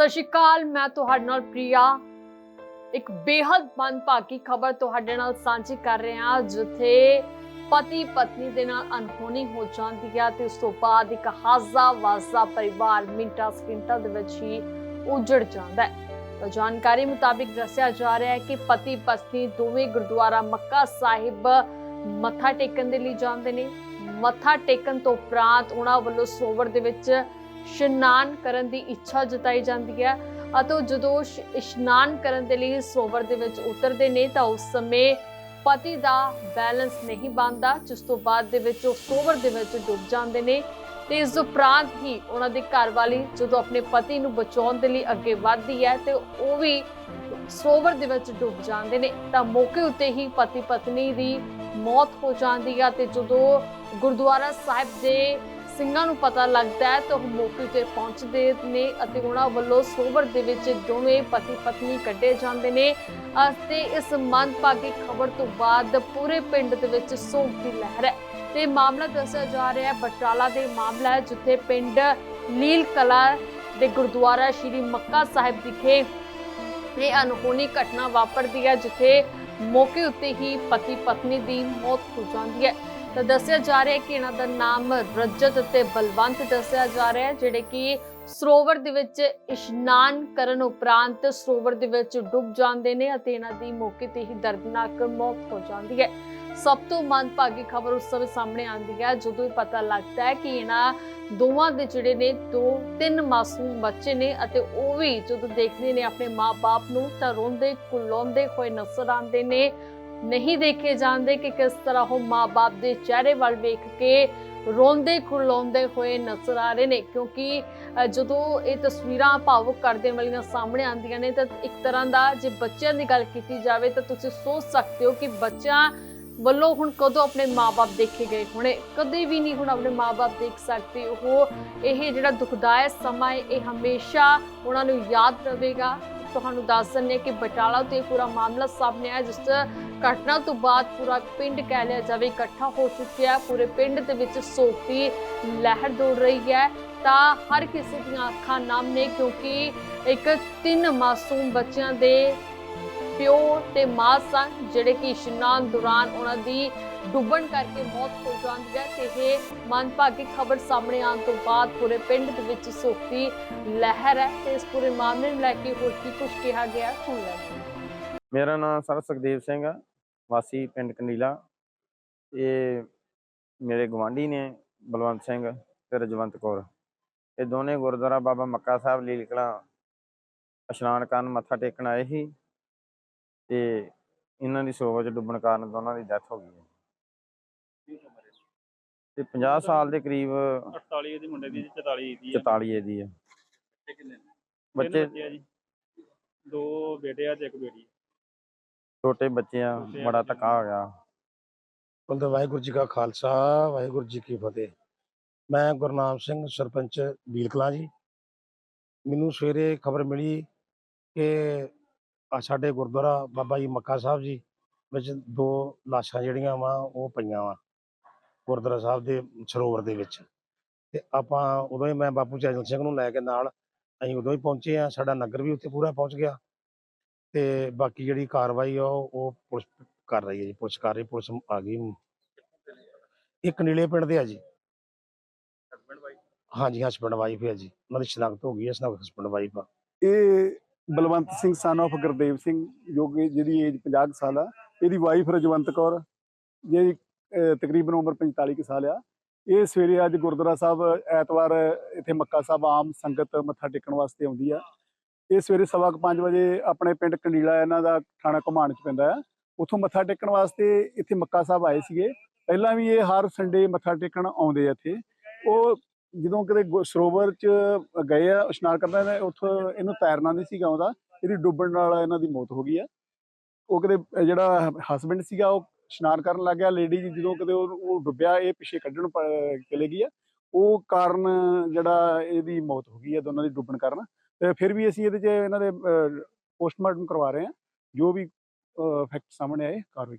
ਸਤਿ ਸ਼੍ਰੀ ਅਕਾਲ, ਮੈਂ ਤੁਹਾਡੇ ਨਾਲ ਪ੍ਰਿਆ। ਇੱਕ ਬੇहद ਮਨਭਾਗੀ ਖਬਰ ਤੁਹਾਡੇ ਨਾਲ ਸਾਂਝੀ ਕਰ ਰਹੇ ਹਾਂ, ਜਿੱਥੇ ਪਤੀ ਪਤਨੀ ਦੇ ਨਾਲ ਅਨਹੋਣੀ ਹੋ ਜਾਂਦੀ ਹੈ ਤੇ ਉਸ ਤੋਂ ਬਾਅਦ ਇੱਕ ਹਾਜ਼ਾ ਵਾਜ਼ਾ ਪਰਿਵਾਰ ਮਿੰਟਾਂ ਸਕਿੰਟਾਂ ਦੇ ਵਿੱਚ ਹੀ ਉਜੜ ਜਾਂਦਾ ਹੈ। ਜਾਣਕਾਰੀ ਮੁਤਾਬਿਕ ਦੱਸਿਆ ਜਾ ਰਿਹਾ ਹੈ ਕਿ ਪਤੀ ਪਤਨੀ ਦੋਵੇਂ ਗੁਰਦੁਆਰਾ ਮੱਕਾ ਸਾਹਿਬ ਮੱਥਾ ਟੇਕਣ ਦੇ ਲਈ ਜਾਂਦੇ ਨੇ। ਮੱਥਾ ਟੇਕਣ ਤੋਂ ਉਪਰੰਤ ਉਹਨਾਂ ਵੱਲੋਂ ਸਰੋਵਰ ਦੇ ਵਿੱਚ ਇਸ਼ਨਾਨ ਕਰਨ ਦੀ ਇੱਛਾ ਜਤਾਈ ਜਾਂਦੀ ਹੈ ਅਤੇ ਜਦੋਂ ਇਸ਼ਨਾਨ ਕਰਨ ਦੇ ਲਈ ਸਰੋਵਰ ਦੇ ਵਿੱਚ ਉਤਰਦੇ ਨੇ ਤਾਂ ਉਸ ਸਮੇਂ ਪਤੀ ਦਾ ਬੈਲੈਂਸ ਨਹੀਂ ਬਣਦਾ, ਜਿਸ ਤੋਂ ਬਾਅਦ ਦੇ ਵਿੱਚ ਉਹ ਸਰੋਵਰ ਦੇ ਵਿੱਚ ਡੁੱਬ ਜਾਂਦੇ ਨੇ ਤੇ ਇਸ ਉਪਰੰਤ ਹੀ ਉਹਨਾਂ ਦੀ ਘਰਵਾਲੀ ਜਦੋਂ ਆਪਣੇ ਪਤੀ ਨੂੰ ਬਚਾਉਣ ਦੇ ਲਈ ਅੱਗੇ ਵੱਧਦੀ ਹੈ ਤੇ ਉਹ ਵੀ ਸਰੋਵਰ ਦੇ ਵਿੱਚ ਡੁੱਬ ਜਾਂਦੇ ਨੇ, ਤਾਂ ਮੌਕੇ ਉੱਤੇ ਹੀ ਪਤੀ ਪਤਨੀ ਦੀ ਮੌਤ ਹੋ ਜਾਂਦੀ ਹੈ ਤੇ ਜਦੋਂ ਗੁਰਦੁਆਰਾ ਸਾਹਿਬ ਦੇ ਸਿੰਘਾਂ ਨੂੰ ਪਤਾ ਲੱਗਦਾ ਹੈ ਤਾਂ ਉਹ ਮੌਕੇ ਤੇ ਪਹੁੰਚਦੇ ਨੇ ਅਤੇ ਉਹਨਾਂ ਵੱਲੋਂ ਸਰੋਵਰ ਦੇ ਵਿੱਚ ਦੋਵੇਂ ਪਤੀ ਪਤਨੀ ਕੱਢੇ ਜਾਂਦੇ ਨੇ। ਅਤੇ ਇਸ ਮੰਦਭਾਗੀ ਖਬਰ ਤੋਂ ਬਾਅਦ ਪੂਰੇ ਪਿੰਡ ਦੇ ਵਿੱਚ ਸੋਗ ਦੀ ਲਹਿਰ ਹੈ। ਤੇ ਮਾਮਲਾ ਦੱਸਿਆ ਜਾ ਰਿਹਾ ਹੈ, ਬਟਾਲਾ ਦੇ ਮਾਮਲਾ ਹੈ, ਜਿੱਥੇ ਪਿੰਡ ਲੀਲ ਕਲਾ ਦੇ ਗੁਰਦੁਆਰਾ ਸ਼੍ਰੀ ਮੱਕਾ ਸਾਹਿਬ ਵਿਖੇ ਇਹ ਅਨਹੋਣੀ ਘਟਨਾ ਵਾਪਰਦੀ ਹੈ, ਜਿੱਥੇ ਮੌਕੇ ਉੱਤੇ ਹੀ ਪਤੀ ਪਤਨੀ ਦੀ ਮੌਤ ਹੋ ਜਾਂਦੀ ਹੈ। ਤਾਂ ਦੱਸਿਆ ਜਾ ਰਿਹਾ ਹੈ ਕਿ ਇਹਨਾਂ ਦਾ ਨਾਮ ਰਜਤ ਅਤੇ ਬਲਵੰਤ ਦੱਸਿਆ ਜਾ ਰਿਹਾ ਹੈ, ਜਿਹੜੇ ਕਿ ਸਰੋਵਰ ਦੇ ਵਿੱਚ ਇਸ਼ਨਾਨ ਕਰਨ ਉਪਰੰਤ ਸਰੋਵਰ ਦੇ ਵਿੱਚ ਡੁੱਬ ਜਾਂਦੇ ਨੇ ਅਤੇ ਇਹਨਾਂ ਦੀ ਮੌਕੇ ਤੇ ਹੀ ਦਰਦਨਾਕ ਮੌਤ ਹੋ ਜਾਂਦੀ ਹੈ। ਸਭ ਤੋਂ ਮੰਦਭਾਗੀ ਖਬਰ ਉਸ ਸਮੇਂ ਸਾਹਮਣੇ ਆਉਂਦੀ ਹੈ, ਜਦੋਂ ਇਹ ਪਤਾ ਲੱਗਦਾ ਹੈ ਕਿ ਇਹਨਾਂ ਦੋਵਾਂ ਦੇ ਜਿਹੜੇ ਨੇ ਦੋ ਤਿੰਨ ਮਾਸੂਮ ਬੱਚੇ ਨੇ ਅਤੇ ਉਹ ਵੀ ਜਦੋਂ ਦੇਖਦੇ ਨੇ ਆਪਣੇ ਮਾਪੇ ਨੂੰ ਤਾਂ ਰੋਂਦੇ ਕੁਲਾਉਂਦੇ ਹੋਏ ਨਜ਼ਰ ਆਉਂਦੇ ਨੇ। ਨਹੀਂ ਦੇਖੇ ਜਾਂਦੇ ਕਿ ਕਿਸ ਤਰ੍ਹਾਂ ਉਹ ਮਾਪੇ ਦੇ ਚਿਹਰੇ ਵੱਲ ਵੇਖ ਕੇ ਰੋਂਦੇ ਕੁਲਾਉਂਦੇ ਹੋਏ ਨਜ਼ਰ ਆ ਰਹੇ ਨੇ। ਕਿਉਂਕਿ ਜਦੋਂ ਇਹ ਤਸਵੀਰਾਂ ਭਾਵੁਕ ਕਰ ਵਾਲੀਆਂ ਸਾਹਮਣੇ ਆਉਂਦੀਆਂ ਨੇ, ਤਾਂ ਇੱਕ ਤਰ੍ਹਾਂ ਦਾ ਜੇ ਬੱਚਿਆਂ ਦੀ ਗੱਲ ਕੀਤੀ ਜਾਵੇ, ਤਾਂ ਤੁਸੀਂ ਸੋਚ ਸਕਦੇ ਹੋ ਕਿ ਬੱਚਿਆਂ ਵੱਲੋਂ ਹੁਣ ਕਦੋਂ ਆਪਣੇ ਮਾਪੇ ਦੇਖੇ ਗਏ ਹੁਣੇ? ਕਦੇ ਵੀ ਨਹੀਂ ਹੁਣ ਆਪਣੇ ਮਾਪੇ ਦੇਖ ਸਕਦੇ। ਉਹ ਇਹ ਜਿਹੜਾ ਦੁਖਦਾਇਕ ਸਮਾਂ ਹੈ, ਇਹ ਹਮੇਸ਼ਾ ਉਹਨਾਂ ਨੂੰ ਯਾਦ ਰਹੇਗਾ। ਤੁਹਾਨੂੰ ਦੱਸ ਦਿੰਦੇ ਕਿ ਬਟਾਲਾ ਤੋਂ ਪੂਰਾ ਮਾਮਲਾ ਸਾਹਮਣੇ ਆਇਆ, ਜਿਸ ਘਟਨਾ ਤੋਂ ਬਾਅਦ ਪੂਰਾ ਪਿੰਡ ਕਹਿ ਲਿਆ ਜਾਵੇ ਇਕੱਠਾ ਹੋ ਚੁੱਕਿਆ ਪੂਰੇ ਪਿੰਡ ਦੇ ਵਿੱਚ ਸੋਗ ਦੀ ਲਹਿਰ ਦੌੜ ਰਹੀ ਹੈ। ਤਾਂ ਹਰ ਕਿਸੇ ਦੀਆਂ ਅੱਖਾਂ ਨਮ ਨੇ, ਕਿਉਂਕਿ ਇੱਕ ਤਿੰਨ ਮਾਸੂਮ ਬੱਚਿਆਂ ਦੇ ਪਿਓ ਤੇ ਮਾਂ ਸਨ, ਜਿਹੜੇ ਕਿ ਇਸ਼ਨਾਨ ਦੌਰਾਨ ਉਹਨਾਂ ਦੀ ਡੁੱਬਣ ਕਰਕੇ ਮੌਤ ਹੋ ਜਾਂਦੀ ਹੈ ਤੇ ਇਹ ਮੰਦਭਾਗੀ ਖਬਰ ਸਾਹਮਣੇ ਆਉਣ ਤੋਂ ਬਾਅਦ ਪੂਰੇ ਪਿੰਡ ਦੇ ਵਿੱਚ ਸੋਗ ਦੀ ਲਹਿਰ ਹੈ ਤੇ ਇਸ ਪੂਰੇ ਮਾਮਲੇ ਨੂੰ ਲੈ ਕੇ ਹੋਰ ਕੀ ਕੁਝ ਕਿਹਾ ਗਿਆ ਸੁਣ ਲੈਂਦੇ ਮੇਰਾ ਨਾਮ ਸਰ ਸੁਖਦੇਵ ਸਿੰਘ ਆ, ਵਾਸੀ ਪਿੰਡ ਕੰਡੀਲਾ ਇਹ ਮੇਰੇ ਗਵਾਂਢੀ ਨੇ, ਬਲਵੰਤ ਸਿੰਘ ਤੇ ਰਜਵੰਤ ਕੌਰ। ਇਹ ਦੋਨੇ ਗੁਰਦੁਆਰਾ ਬਾਬਾ ਮੱਕਾ ਸਾਹਿਬ ਲੀਲ ਕਲਾਂ ਇਸ਼ਨਾਨ ਕਰਨ ਮੱਥਾ ਟੇਕਣ ਆਏ ਸੀ ਤੇ ਇਹਨਾਂ ਦੀ ਸਰੋਵਰ 'ਚ ਡੁੱਬਣ ਕਾਰਨ ਦੋਨਾਂ ਦੀ ਡੈਥ ਹੋ ਗਈ ਹੈ। ਤੇ 50 ਸਾਲ ਦੇ ਕਰੀਬ 48 ਦੀ ਮੁੰਡੇ ਦੀ 44 ਦੀ ਆ 44 ਇਹਦੀ ਹੈ। ਬੱਚੇ ਕਿੰਨੇ ਨੇ? ਬੱਚੇ ਤਿੰਨ ਆ ਜੀ। ਦੋ ਬੇਟੇ ਆ ਤੇ ਇੱਕ ਬੇਟੀ ਛੋਟੇ ਬੱਚੇ ਆ ਛੋਟੇ ਆ ਬੜਾ ਬੱਚੇ। ਧੱਕਾ ਹੋ ਗਿਆ। ਬਲਦੇ ਵਾਹਿਗੁਰੂ ਜੀ ਕਾ ਖਾਲਸਾ ਵਾਹਿਗੁਰੂ ਜੀ ਕੀ ਫਤਿਹ। ਮੈਂ ਗੁਰਨਾਮ ਸਿੰਘ ਸਰਪੰਚ ਬੀਲ ਕਲਾਂ ਜੀ। ਮੈਨੂੰ ਸਵੇਰੇ ਖਬਰ ਮਿਲੀ ਕਿ ਆ ਸਾਡੇ ਗੁਰਦੁਆਰਾ ਬਾਬਾ ਜੀ ਮੱਕਾ ਸਾਹਿਬ ਜੀ ਵਿੱਚ ਦੋ ਲਾਸ਼ਾਂ ਜਿਹੜੀਆਂ ਵਾ ਉਹ ਪਈਆਂ ਵਾ। ਗੁਰਦੁਆਰਾ ਸਾਹਿਬ ਦੇ ਸਰੋਵਰ ਦੇ ਵਿੱਚ। ਤੇ ਆਪਾਂ ਉਦੋਂ ਹੀ ਮੈਂ ਬਾਪੂ ਚੈਨਲ ਸਿੰਘ ਨੂੰ ਲੈ ਕੇ ਨਾਲ ਅਸੀਂ ਉਦੋਂ ਹੀ ਪਹੁੰਚੇ ਆ ਸਾਡਾ ਨਗਰ ਵੀ ਉੱਥੇ ਪੂਰਾ ਪਹੁੰਚ ਗਿਆ। ਤੇ ਬਾਕੀ ਜਿਹੜੀ ਕਾਰਵਾਈ ਆ ਉਹ ਉਹ ਪੁਲਿਸ ਕਰ ਰਹੀ ਹੈ ਜੀ ਪੁਲਿਸ ਕਰ ਰਹੀ ਪੁਲਿਸ ਆ ਗਈ। ਇੱਕ ਨੀਲੇ ਪਿੰਡ ਦੇ ਆ ਜੀ। ਹਾਂਜੀ ਹਸਬੰਡ ਵਾਈਫ ਹੈ ਜੀ। ਉਹਨਾਂ ਦੀ ਸ਼ਨਾਖਤ ਹੋ ਗਈ ਹੈ ਸ਼ਨਾਖਤ ਹਸਬੰਡ ਵਾਈਫ ਆ। ਇਹ ਬਲਵੰਤ ਸਿੰਘ ਸਨ of ਗੁਰਦੇਵ ਸਿੰਘ ਜੋ ਕਿ ਜਿਹਦੀ ਏਜ 50 ਕੁ ਸਾਲ ਆ ਇਹਦੀ ਵਾਈਫ ਰਜਵੰਤ ਕੌਰ ਅਹ, ਤਕਰੀਬਨ ਉਮਰ 45 ਕੁ ਸਾਲ ਆ। ਇਹ ਸਵੇਰੇ ਅੱਜ ਗੁਰਦੁਆਰਾ ਸਾਹਿਬ, ਐਤਵਾਰ ਇੱਥੇ ਮੱਕਾ ਸਾਹਿਬ ਆਮ ਸੰਗਤ ਮੱਥਾ ਟੇਕਣ ਵਾਸਤੇ ਆਉਂਦੀ ਆ। ਇਹ ਸਵੇਰੇ ਸਵਾ ਕੁ ਪੰਜ ਵਜੇ ਆਪਣੇ ਪਿੰਡ ਕੰਡੀਲਾ ਇਹਨਾਂ ਦਾ ਥਾਣਾ ਘੁਮਾਣ ਚ ਪੈਂਦਾ ਆ। ਉੱਥੋਂ ਮੱਥਾ ਟੇਕਣ ਵਾਸਤੇ ਇੱਥੇ ਮੱਕਾ ਸਾਹਿਬ ਆਏ ਸੀਗੇ। ਪਹਿਲਾਂ ਵੀ ਇਹ ਹਰ ਸੰਡੇ ਮੱਥਾ ਟੇਕਣ ਆਉਂਦੇ ਆ ਇੱਥੇ। ਉਹ ਜਦੋਂ ਕਿਤੇ ਗੁ- ਸਰੋਵਰ ਚ ਗਏ ਆ, ਇਸ਼ਨਾਨ ਕਰਦਾ ਉੱਥੋਂ ਇਹਨੂੰ ਤੈਰਨਾ ਨਹੀਂ ਸੀਗਾ ਆਉਂਦਾ। ਇਹਦੀ ਡੁੱਬਣ ਨਾਲ ਇਹਨਾਂ ਦੀ ਮੌਤ ਹੋ ਗਈ ਆ। ਉਹ ਕਿਤੇ ਜਿਹੜਾ ਹਸਬੰਡ ਸੀਗਾ, ਉਹ ਇਸ਼ਨਾਨ ਕਰਨ ਲੱਗ ਗਿਆ। ਲੇਡੀ ਜਦੋਂ ਕਦੇ ਉਹ ਡੁੱਬਿਆ, ਇਹ ਪਿੱਛੇ ਕੱਢਣ ਪ- ਚਲੇ ਗਈ ਆ। ਉਹ ਕਾਰਨ ਜਿਹੜਾ ਇਹਦੀ ਮੌਤ ਹੋ ਗਈ ਹੈ ਦੋਨਾਂ ਦੀ ਡੁੱਬਣ ਕਾਰਨ। ਤੇ ਫਿਰ ਵੀ ਅਸੀਂ ਇਹਦੇ 'ਚ ਇਹਨਾਂ ਦੇ ਪੋਸਟਮਾਰਟਮ ਕਰਵਾ ਰਹੇ ਹਾਂ ਜੋ ਵੀ ਫੈਕਟ ਸਾਹਮਣੇ ਆਏ, ਕਾਰਵਾਈ